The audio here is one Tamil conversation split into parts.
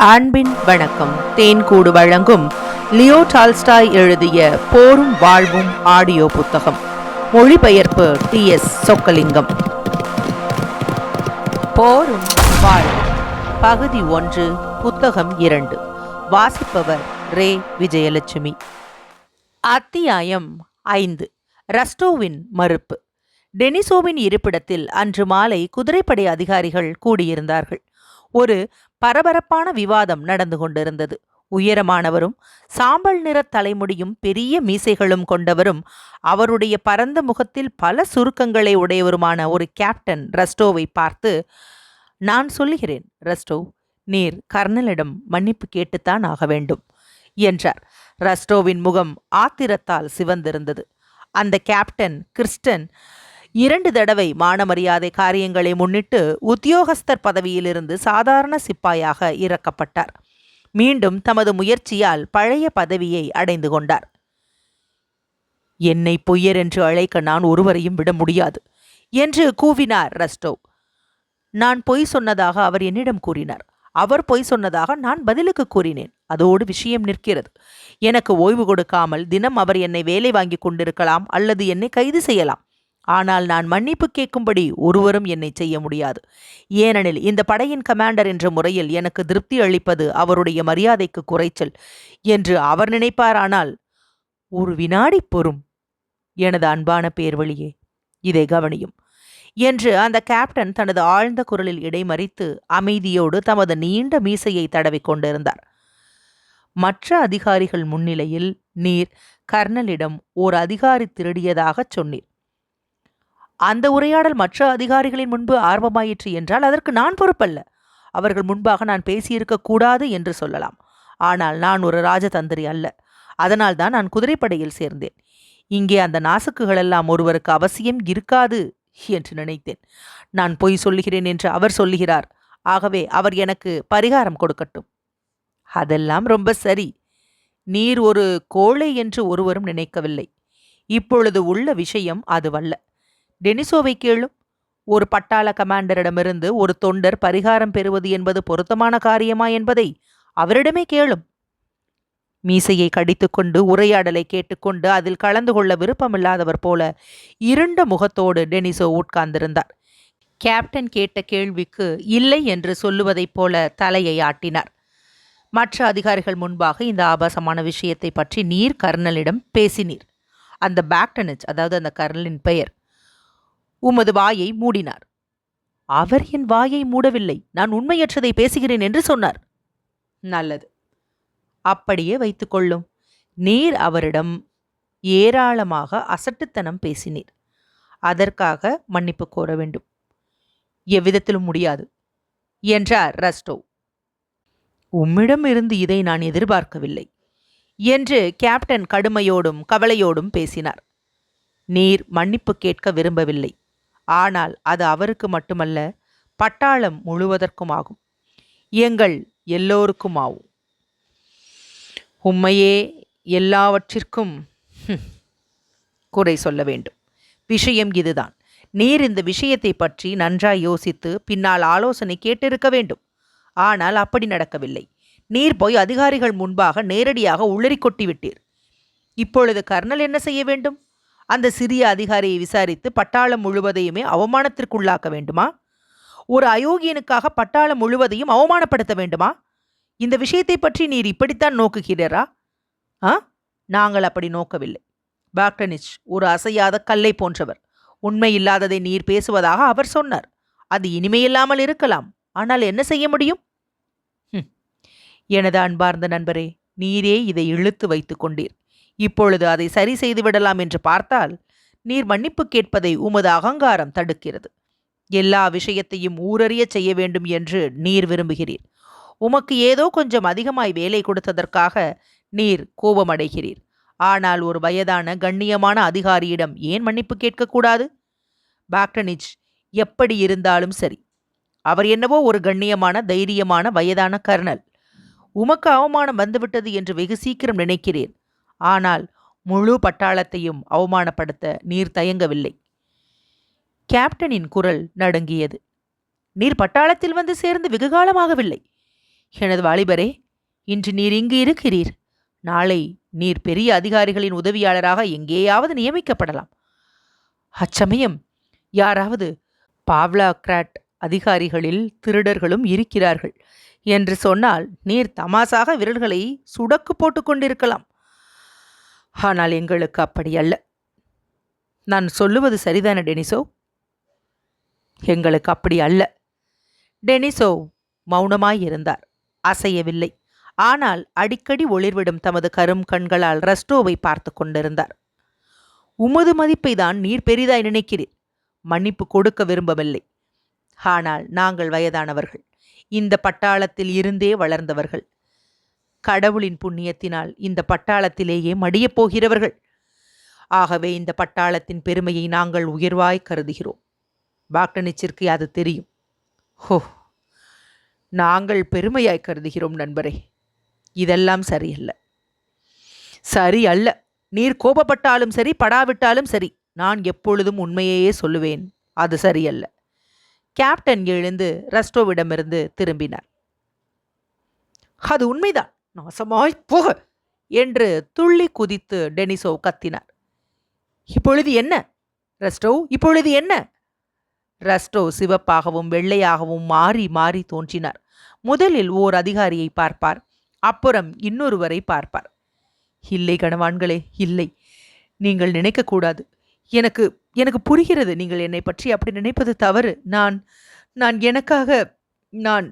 அன்பின் வணக்கம். தேன்கூடு வழங்கும் லியோ டால்ஸ்டாய் எழுதிய போரும் வாழ்வும் ஆடியோ புத்தகம். மொழிபெயர்ப்பு டி எஸ் சொக்கலிங்கம். போரும் வாழ்வும். பகுதி ஒன்று புத்தகம் இரண்டு. வாசிப்பவர் ரே. விஜயலட்சுமி. அத்தியாயம் ஐந்து. ரஸ்டோவின் மறுப்பு. டெனிசோவின் இருப்பிடத்தில் அன்று மாலை குதிரைப்படை அதிகாரிகள் கூடியிருந்தார்கள். ஒரு பரபரப்பான விவாதம் நடந்து கொண்டிருந்தது. உயரமானவரும் சாம்பல் நிற தலைமுடியும் பெரிய மீசைகளும் கொண்டவரும் அவருடைய பரந்த முகத்தில் பல சுருக்கங்களை உடையவருமான ஒரு கேப்டன் ரஸ்டோவை பார்த்து நான் சொல்லுகிறேன் ரஸ்டோ நீர் கர்னலிடம் மன்னிப்பு கேட்டுத்தான் ஆக வேண்டும் என்றார். ரஸ்டோவின் முகம் ஆத்திரத்தால் சிவந்திருந்தது. அந்த கேப்டன் கிறிஸ்டன் இரண்டு தடவை மானமரியாதை காரியங்களை முன்னிட்டு உத்தியோகஸ்தர் பதவியிலிருந்து சாதாரண சிப்பாயாக இறக்கப்பட்டார். மீண்டும் தமது முயற்சியால் பழைய பதவியை அடைந்து கொண்டார். என்னை பொய்யர் என்று அழைக்க நான் ஒருவரையும் விட முடியாது என்று கூவினார் ரஸ்டோ. நான் பொய் சொன்னதாக அவர் என்னிடம் கூறினார். அவர் பொய் சொன்னதாக நான் பதிலுக்கு கூறினேன். அதோடு விஷயம் நிற்கிறது. எனக்கு ஓய்வு கொடுக்காமல் தினம் அவர் என்னை வேலை வாங்கி கொண்டிருக்கலாம் அல்லது என்னை கைது செய்யலாம். ஆனால் நான் மன்னிப்பு கேட்கும்படி ஒருவரும் என்னை செய்ய முடியாது. ஏனெனில் இந்த படையின் கமாண்டர் என்ற முறையில் எனக்கு திருப்தி அளிப்பது அவருடைய மரியாதைக்கு குறைச்சல் என்று அவர் நினைப்பாரானால் ஒரு வினாடி பொறும் எனது அன்பான பேர்வழியே இதை கவனியும் என்று அந்த கேப்டன் தனது ஆழ்ந்த குரலில் இடைமறித்து அமைதியோடு தமது நீண்ட மீசையை தடவிக் கொண்டிருந்தார். மற்ற அதிகாரிகள் முன்னிலையில் நீர் கர்னலிடம் ஓர் அதிகாரி திருடியதாகச் சொன்னீர். அந்த உரையாடல் மற்ற அதிகாரிகளின் முன்பு ஆர்வமாயிற்று என்றால் அதற்கு நான் பொறுப்பல்ல. அவர்கள் முன்பாக நான் பேசியிருக்க கூடாது என்று சொல்லலாம். ஆனால் நான் ஒரு ராஜதந்திரி அல்ல. அதனால்தான் நான் குதிரைப்படையில் சேர்ந்தேன். இங்கே அந்த நாசுக்குகளெல்லாம் ஒருவருக்கு அவசியம் இருக்காது என்று நினைத்தேன். நான் பொய் சொல்லுகிறேன் என்று அவர் சொல்லுகிறார். ஆகவே அவர் எனக்கு பரிகாரம் கொடுக்கட்டும். அதெல்லாம் ரொம்ப சரி. நீர் ஒரு கோழை என்று ஒருவரும் நினைக்கவில்லை. இப்பொழுது உள்ள விஷயம் அதுவல்ல. டெனிசோவை கேளும். ஒரு பட்டாள கமாண்டரிடமிருந்து ஒரு தொண்டர் பரிகாரம் பெறுவது என்பது பொருத்தமான காரியமா என்பதை அவரிடமே கேளும். மீசையை கடித்துக்கொண்டு உரையாடலை கேட்டுக்கொண்டு அதில் கலந்து கொள்ள விருப்பமில்லாதவர் போல இருண்ட முகத்தோடு டெனிசோ உட்கார்ந்திருந்தார். கேப்டன் கேட்ட கேள்விக்கு இல்லை என்று சொல்லுவதைப் போல தலையை ஆட்டினார். மற்ற அதிகாரிகள் முன்பாக இந்த ஆபாசமான விஷயத்தை பற்றி நீர் கர்னலிடம் பேசினீர். அந்த பேக்டனிச் அதாவது அந்த கர்னலின் பெயர் உமது வாயை மூடினார். அவர் என் வாயை மூடவில்லை நான் உண்மையற்றதை பேசுகிறேன் என்று சொன்னார். நல்லது. அப்படியே வைத்துக்கொள்ளும் நீர் அவரிடம் ஏராளமாக அசட்டுத்தனம் பேசினீர். அதற்காக மன்னிப்பு கோர வேண்டும். எவ்விதத்திலும் முடியாது என்றார் ரஸ்டோ. உம்மிடம் இருந்து இதை நான் எதிர்பார்க்கவில்லை என்று கேப்டன் கடுமையோடும் கவலையோடும் பேசினார். நீர் மன்னிப்பு கேட்க விரும்பவில்லை. ஆனால் அது அவருக்கு மட்டுமல்ல பட்டாளம் முழுவதற்கும் ஆகும் எங்கள் எல்லோருக்கும் ஆகும் உண்மையே எல்லாவற்றிற்கும் குறை சொல்ல வேண்டும். விஷயம் இதுதான். நீர் இந்த விஷயத்தை பற்றி நன்றாய் யோசித்து பின்னால் ஆலோசனை கேட்டிருக்க வேண்டும். ஆனால் அப்படி நடக்கவில்லை. நீர் போய் அதிகாரிகள் முன்பாக நேரடியாக உளறி கொட்டிவிட்டீர். இப்பொழுது கர்னல் என்ன செய்ய வேண்டும்? அந்த சிறிய அதிகாரியை விசாரித்து பட்டாளம் முழுவதையுமே அவமானத்திற்குள்ளாக்க வேண்டுமா? ஒரு அயோக்கியனுக்காக பட்டாளம் முழுவதையும் அவமானப்படுத்த வேண்டுமா? இந்த விஷயத்தை பற்றி நீர் இப்படித்தான் நோக்குகிறீரா? ஆ? நாங்கள் அப்படி நோக்கவில்லை. பாக்டனிச் ஒரு அசையாத கல்லை போன்றவர். உண்மை இல்லாததை நீர் பேசுவதாக அவர் சொன்னார். அது இனிமையில்லாமல் இருக்கலாம். ஆனால் என்ன செய்ய முடியும்? எனது அன்பார்ந்த நண்பரே நீரே இதை இழுத்து வைத்துக் கொண்டீர். இப்பொழுது அதை சரி செய்து விடலாம் என்று பார்த்தால் நீர் மன்னிப்பு கேட்பதை உமது அகங்காரம் தடுக்கிறது. எல்லா விஷயத்தையும் ஊரறியச் செய்ய வேண்டும் என்று நீர் விரும்புகிறீர். உமக்கு ஏதோ கொஞ்சம் அதிகமாய் வேலை கொடுத்ததற்காக நீர் கோபமடைகிறீர். ஆனால் ஒரு வயதான கண்ணியமான அதிகாரியிடம் ஏன் மன்னிப்பு கேட்கக்கூடாது? பாக்டனிச் எப்படி இருந்தாலும் சரி. அவர் என்னவோ ஒரு கண்ணியமான தைரியமான வயதான கர்னல். உமக்கு அவமானம் வந்துவிட்டது என்று வெகு சீக்கிரம் நினைக்கிறேன். ஆனால் முழு பட்டாளத்தையும் அவமானப்படுத்த நீர் தயங்கவில்லை. கேப்டனின் குரல் நடுங்கியது. நீர் பட்டாளத்தில் வந்து சேர்ந்து வெகுகாலமாகவில்லை எனது வாலிபரே இன்று நீர் இங்கு இருக்கிறீர். நாளை நீர் பெரிய அதிகாரிகளின் உதவியாளராக எங்கேயாவது நியமிக்கப்படலாம். அச்சமயம் யாராவது பாவ்லா கிராட் அதிகாரிகளில் திருடர்களும் இருக்கிறார்கள் என்று சொன்னால் நீர் தமாசாக விரல்களை சுடக்கு போட்டுக்கொண்டிருக்கலாம் ஆனால் எங்களுக்கு அப்படி அல்ல. நான் சொல்லுவது சரிதானே டெனிசோ? எங்களுக்கு அப்படி அல்ல. டெனிசோ மௌனமாயிருந்தார் அசையவில்லை. ஆனால் அடிக்கடி ஒளிர்விடும் தமது கரும் கண்களால் ரஸ்டோவை பார்த்து கொண்டிருந்தார். உமது மதிப்பை தான் நீர் பெரிதாய் நினைக்கிறீர். மன்னிப்பு கொடுக்க விரும்பவில்லை. ஆனால் நாங்கள் வயதானவர்கள். இந்த பட்டாளத்தில் இருந்தே வளர்ந்தவர்கள். கடவுளின் புண்ணியத்தினால் இந்த பட்டாளத்திலேயே மடியப் போகிறவர்கள். ஆகவே இந்த பட்டாளத்தின் பெருமையை நாங்கள் உயர்வாய் கருதுகிறோம். பாக்டனிச்சிற்கு அது தெரியும். ஹோ நாங்கள் பெருமையாய் கருதுகிறோம் நண்பரே. இதெல்லாம் சரியல்ல. சரி அல்ல நீர் கோபப்பட்டாலும் சரி படாவிட்டாலும் சரி நான் எப்பொழுதும் உண்மையையே சொல்லுவேன். அது சரியல்ல. கேப்டன் எழுந்து ரஸ்டோவிடமிருந்து திரும்பினார். அது உண்மைதான். நாசமாய் போக! என்று துள்ளி குதித்து டெனிசோ கத்தினார். இப்பொழுது என்ன? ரஸ்டோ இப்பொழுது என்ன? ரஸ்டோ சிவப்பாகவும் வெள்ளையாகவும் மாறி மாறி தோன்றினார். முதலில் ஓர் அதிகாரியை பார்ப்பார் அப்புறம் இன்னொருவரை பார்ப்பார். இல்லை கணவான்களே இல்லை. நீங்கள் நினைக்கக்கூடாது. எனக்கு எனக்கு புரிகிறது நீங்கள் என்னை பற்றி. அப்படி நினைப்பது தவறு. நான் நான் எனக்காக நான்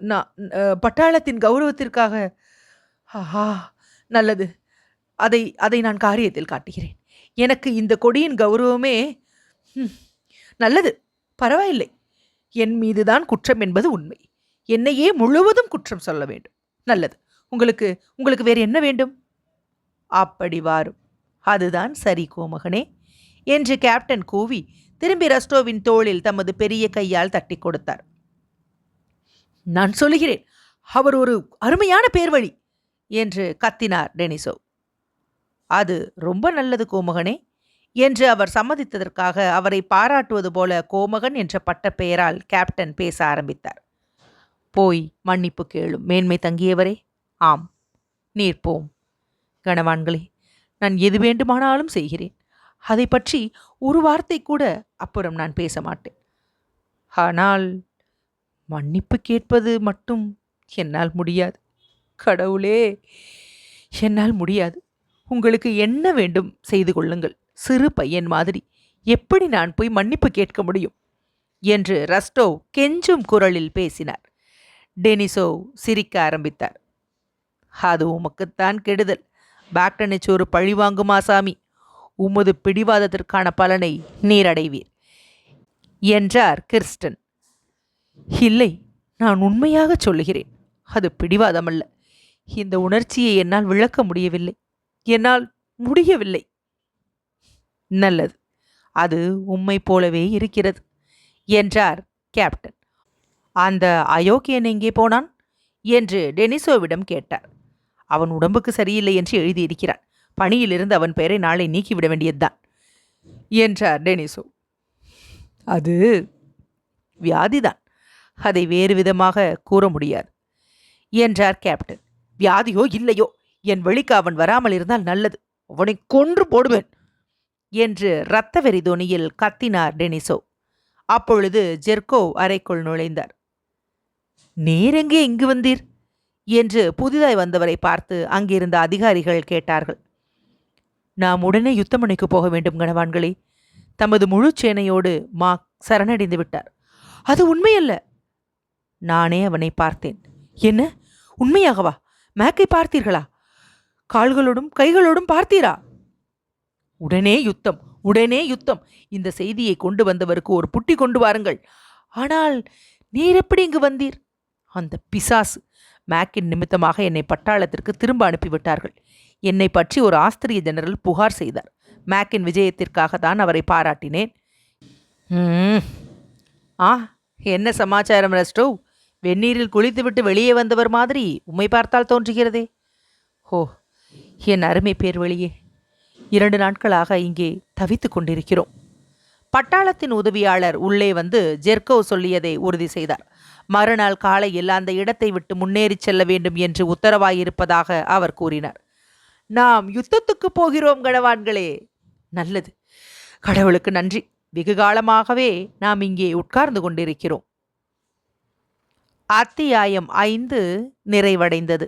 நான் பட்டாளத்தின் கௌரவத்திற்காக ஆஹா நல்லது. அதை அதை நான் காரியத்தில் காட்டுகிறேன். எனக்கு இந்த கொடியின் கௌரவமே ம், நல்லது. பரவாயில்லை. என் மீதுதான் குற்றம் என்பது உண்மை. என்னையே முழுவதும் குற்றம் சொல்ல வேண்டும். நல்லது. உங்களுக்கு உங்களுக்கு வேறு என்ன வேண்டும்? அப்படி வாரும். அதுதான் சரி கோமகனே. என்று கேப்டன் கூவி திரும்பி ரஸ்டோவின் தோளில் தமது பெரிய கையால் தட்டி கொடுத்தார். நான் சொல்லுகிறேன் அவர் ஒரு அருமையான பேர்வழி. என்று கத்தினார் டெனிசோ. அது ரொம்ப நல்லது கோமகனே என்று அவர் சம்மதித்ததற்காக அவரை பாராட்டுவது போல கோமகன் என்ற பட்டப்பெயரால் கேப்டன் பேச ஆரம்பித்தார். போய் மன்னிப்பு கேளும் மேன்மை தங்கியவரே. ஆம் நீர் போம். கணவான்களே நான் எது வேண்டுமானாலும் செய்கிறேன். அதை பற்றி ஒரு வார்த்தை கூட அப்புறம் நான் பேச மாட்டேன். ஆனால் மன்னிப்பு கேட்பது மட்டும் என்னால் முடியாது. கடவுளே. என்னால் முடியாது. உங்களுக்கு என்ன வேண்டும் செய்து கொள்ளுங்கள். சிறு பையன் மாதிரி. எப்படி நான் போய் மன்னிப்பு கேட்க முடியும்? என்று ரஸ்டோவ் கெஞ்சும் குரலில் பேசினார். டெனிசோவ் சிரிக்க ஆரம்பித்தார். அது உமக்குத்தான் கெடுதல். பாக்டனிச் ஒரு பழிவாங்குமா சாமி? உமது பிடிவாதத்திற்கான பலனை நீரடைவீர். என்றார் கிறிஸ்டன். இல்லை நான் உண்மையாக சொல்லுகிறேன். அது பிடிவாதமல்ல. இந்த உணர்ச்சியை என்னால் விளக்க முடியவில்லை. என்னால் முடியவில்லை. நல்லது. அது உம்மை போலவே இருக்கிறது என்றார் கேப்டன். அந்த அயோக்கியன் எங்கே போனான்? என்று டெனிசோவிடம் கேட்டார். அவன் உடம்புக்கு சரியில்லை என்று எழுதியிருக்கிறான். பணியிலிருந்து அவன் பெயரை நாளை நீக்கிவிட வேண்டியதுதான் என்றார் டெனிசோ. அது வியாதிதான். அதை வேறு விதமாக கூற முடியாது என்றார் கேப்டன். வியாதியோ இல்லையோ என் வழிக்கு அவன் வராமல் இருந்தால் நல்லது. அவனை கொன்று போடுவேன் என்று இரத்த வெறி தொனியில் கத்தினார் டெனிசோ. அப்பொழுது ஜெர்கோ அறைக்குள் நுழைந்தார். நேரெங்கே இங்கு வந்தீர்? என்று புதிதாய் வந்தவரை பார்த்து அங்கிருந்த அதிகாரிகள் கேட்டார்கள். நாம் உடனே யுத்தமனைக்கு போக வேண்டும் கணவான்களே தமது முழு சேனையோடு மா சரணடைந்து விட்டார். அது உண்மையல்ல. நானே அவனை பார்த்தேன். என்ன? உண்மையாகவா? மேக்கை பார்த்தீர்களா? கால்களோடும் கைகளோடும் பார்த்தீரா? உடனே யுத்தம் உடனே யுத்தம். இந்த செய்தியை கொண்டு வந்தவருக்கு ஒரு புட்டி கொண்டு வாருங்கள். ஆனால் நீர் எப்படி இங்கு வந்தீர்? அந்த பிசாசு மேக்கின் நிமித்தமாக என்னை பட்டாளத்திற்கு திரும்ப அனுப்பிவிட்டார்கள். என்னை பற்றி ஒரு ஆஸ்திரிய ஜெனரல் புகார் செய்தார். மேக்கின் விஜயத்திற்காக தான் அவரை பாராட்டினேன். ம். ஆ என்ன சமாச்சாரம் ரெஸ்டோவ் வெந்நீரில் குளித்துவிட்டு வெளியே வந்தவர் மாதிரி உம்மை பார்த்தால் தோன்றுகிறதே. ஓ என் அருமை பேர் வெளியே இரண்டு நாட்களாக இங்கே தவித்துக் கொண்டிருக்கிறோம். பட்டாளத்தின் உதவியாளர் உள்ளே வந்து ஜெர்கோ சொல்லியதை உறுதி செய்தார். மறுநாள் காலையில் அந்த இடத்தை விட்டு முன்னேறிச் செல்ல வேண்டும் என்று உத்தரவாயிருப்பதாக அவர் கூறினார். நாம் யுத்தத்துக்கு போகிறோம் கணவான்களே. நல்லது. கடவுளுக்கு நன்றி. வெகு காலமாகவே நாம் இங்கே உட்கார்ந்து கொண்டிருக்கிறோம். அத்தியாயம் ஐந்து நிறைவடைந்தது.